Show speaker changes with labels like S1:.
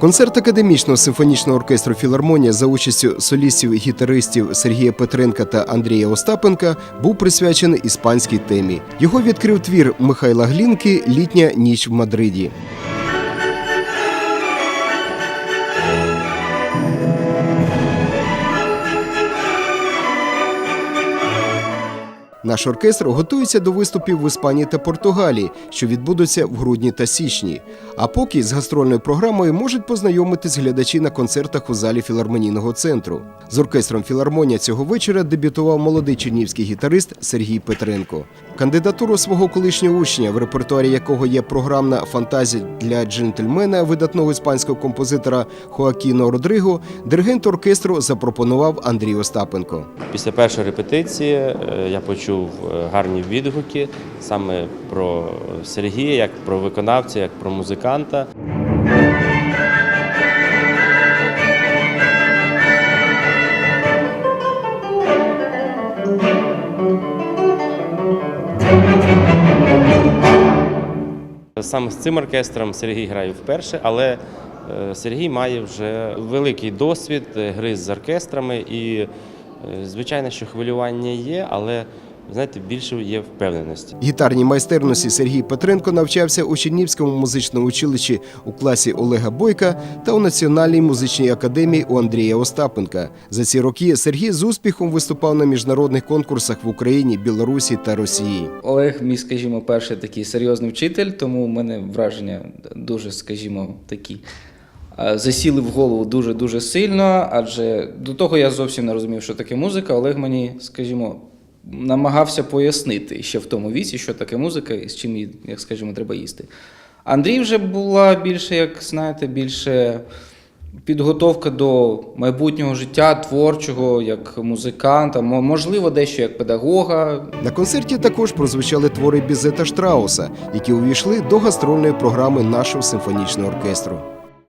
S1: Концерт академічного симфонічного оркестру Філармонія за участю солістів і гітаристів Сергія Петренка та Андрія Остапенка був присвячений іспанській темі. Його відкрив твір Михайла Глінки Літня ніч в Мадриді. Наш оркестр готується до виступів в Іспанії та Португалії, що відбудуться в грудні та січні. А поки з гастрольною програмою можуть познайомитись глядачі на концертах у залі філармонійного центру. З оркестром Філармонія цього вечора дебютував молодий чернівський гітарист Сергій Петренко. Кандидатуру свого колишнього учня, в репертуарі якого є програмна фантазія для джентльмена видатного іспанського композитора Хоакіно Родриго, диригент оркестру запропонував Андрій Остапенко.
S2: Після першої репетиції е, я почув е, гарні відгуки саме про Сергія, як про виконавця, як про музиканта. Саме з цим оркестром Сергій грає вперше, але е, Сергій має вже великий досвід е, гри з оркестрами, і звичайно, що хвилювання є, але знаєте, більше є впевненості.
S1: Гітарній майстерності Сергій Петренко навчався у Чернівському музичному училищі у класі Олега Бойка та у Національній музичній академії у Андрія Остапенка. За ці роки Сергій з успіхом виступав на міжнародних конкурсах в Україні, Білорусі та Росії.
S3: Олег, мій, скажімо, перший такий серйозний вчитель, тому в мене враження дуже, скажімо, такі. Засіли в голову дуже-дуже сильно, адже до того я зовсім не розумів, що таке музика. Олег мені, скажімо, намагався пояснити ще в тому віці, що таке музика і з чим, її, як скажімо, треба їсти. Андрій вже була більше, як знаєте, більше підготовка до майбутнього життя творчого, як музиканта, мо- можливо, дещо як педагога,
S1: На концерті також прозвучали твори Бізета Штрауса, які увійшли до гастрольної програми нашого симфонічного оркестру.